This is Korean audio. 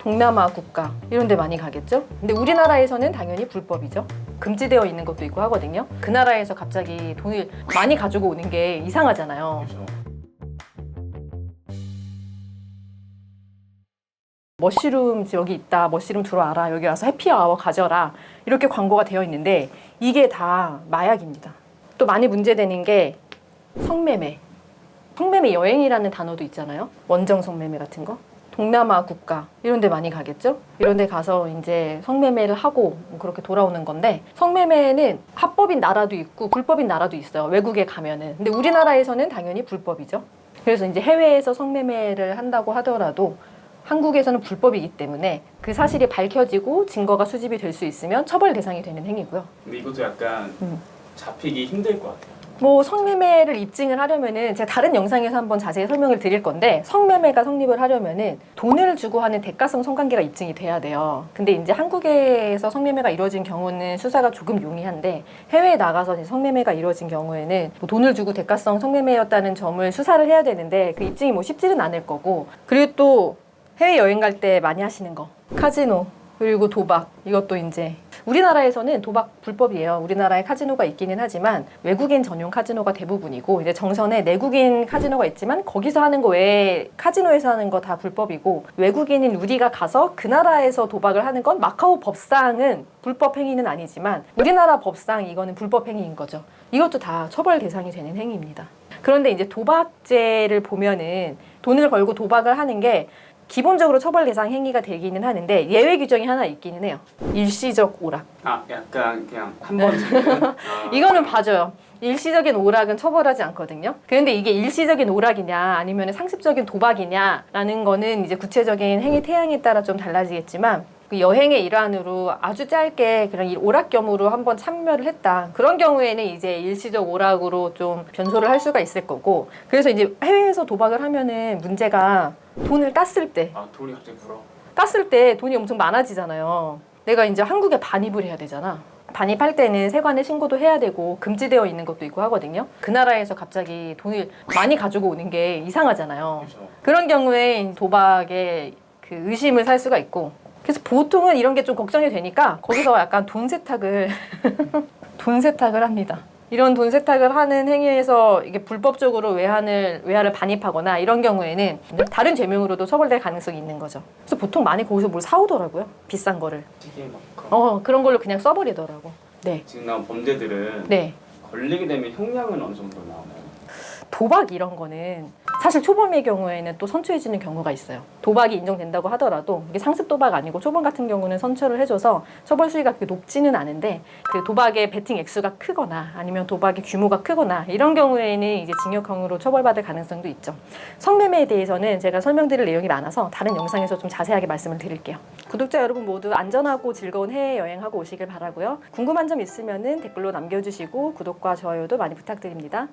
동남아 국가 이런 데 많이 가겠죠? 근데 우리나라에서는 당연히 불법이죠. 금지되어 있는 것도 있고 하거든요. 그 나라에서 갑자기 돈을 많이 가지고 오는 게 이상하잖아요. 그렇죠. 머쉬룸 여기 있다. 머쉬룸 들어와라. 여기 와서 해피아워 가져라. 이렇게 광고가 되어 있는데 이게 다 마약입니다. 또 많이 문제되는 게 성매매. 성매매 여행이라는 단어도 있잖아요. 원정 성매매 같은 거. 동남아 국가 이런 데 많이 가겠죠? 이런 데 가서 이제 성매매를 하고 뭐 그렇게 돌아오는 건데 성매매는 합법인 나라도 있고 불법인 나라도 있어요. 외국에 가면은. 근데 우리나라에서는 당연히 불법이죠. 그래서 이제 해외에서 성매매를 한다고 하더라도 한국에서는 불법이기 때문에 그 사실이 밝혀지고 증거가 수집이 될 수 있으면 처벌 대상이 되는 행위고요. 근데 이것도 약간 음. 잡히기 힘들 것 같아요. 뭐 성매매를 입증을 하려면은 제가 다른 영상에서 한번 자세히 설명을 드릴 건데 성매매가 성립을 하려면은 돈을 주고 하는 대가성 성관계가 입증이 돼야 돼요. 근데 이제 한국에서 성매매가 이루어진 경우는 수사가 조금 용이한데 해외에 나가서 성매매가 이루어진 경우에는 뭐 돈을 주고 대가성 성매매였다는 점을 수사를 해야 되는데 그 입증이 뭐 쉽지는 않을 거고 그리고 또 해외 여행 갈 때 많이 하시는 거 카지노 그리고 도박 이것도 이제 우리나라에서는 도박 불법이에요. 우리나라에 카지노가 있기는 하지만 외국인 전용 카지노가 대부분이고 이제 정선에 내국인 카지노가 있지만 거기서 하는 거 외에 카지노에서 하는 거 다 불법이고 외국인인 우리가 가서 그 나라에서 도박을 하는 건 마카오 법상은 불법 행위는 아니지만 우리나라 법상 이거는 불법 행위인 거죠. 이것도 다 처벌 대상이 되는 행위입니다. 그런데 이제 도박죄를 보면은 돈을 걸고 도박을 하는 게 기본적으로 처벌 대상 행위가 되기는 하는데 예외 규정이 하나 있기는 해요. 일시적 오락. 아 약간 그냥 한 번. 아, 이거는 봐줘요. 일시적인 오락은 처벌하지 않거든요. 그런데 이게 일시적인 오락이냐 아니면 상습적인 도박이냐라는 거는 이제 구체적인 행위 태양에 따라 좀 달라지겠지만 그 여행의 일환으로 아주 짧게 그런 이 오락 겸으로 한번 참여를 했다. 그런 경우에는 이제 일시적 오락으로 좀 변소를 할 수가 있을 거고 그래서 이제 해외에서 도박을 하면은 문제가 돈을 땄을 때아 돌이 갑자기 불어. 땄을 때 돈이 엄청 많아지잖아요. 내가 이제 한국에 반입을 해야 되잖아. 반입할 때는 세관에 신고도 해야 되고 금지되어 있는 것도 있고 하거든요. 그 나라에서 갑자기 돈을 많이 가지고 오는 게 이상하잖아요. 그렇죠. 그런 경우에 도박에 그 의심을 살 수가 있고 그래서 보통은 이런 게 좀 걱정이 되니까 거기서 약간 돈 세탁을 돈 세탁을 합니다. 이런 돈 세탁을 하는 행위에서 이게 불법적으로 외환을 외화를 반입하거나 이런 경우에는 다른 죄명으로도 처벌될 가능성이 있는 거죠. 그래서 보통 많이 거기서 뭘 사오더라고요. 비싼 거를. 그런. 어 그런 걸로 그냥 써버리더라고. 네, 지금 나온 범죄들은 네. 걸리게 되면 형량은 어느 정도 나오나요? 도박 이런 거는 사실 초범의 경우에는 또 선처해지는 경우가 있어요. 도박이 인정된다고 하더라도 이게 상습 도박 아니고 초범 같은 경우는 선처를 해줘서 처벌 수위가 그렇게 높지는 않은데 그 도박의 베팅 액수가 크거나 아니면 도박의 규모가 크거나 이런 경우에는 이제 징역형으로 처벌받을 가능성도 있죠. 성매매에 대해서는 제가 설명드릴 내용이 많아서 다른 영상에서 좀 자세하게 말씀을 드릴게요. 구독자 여러분 모두 안전하고 즐거운 해외 여행하고 오시길 바라고요. 궁금한 점 있으면은 댓글로 남겨주시고 구독과 좋아요도 많이 부탁드립니다.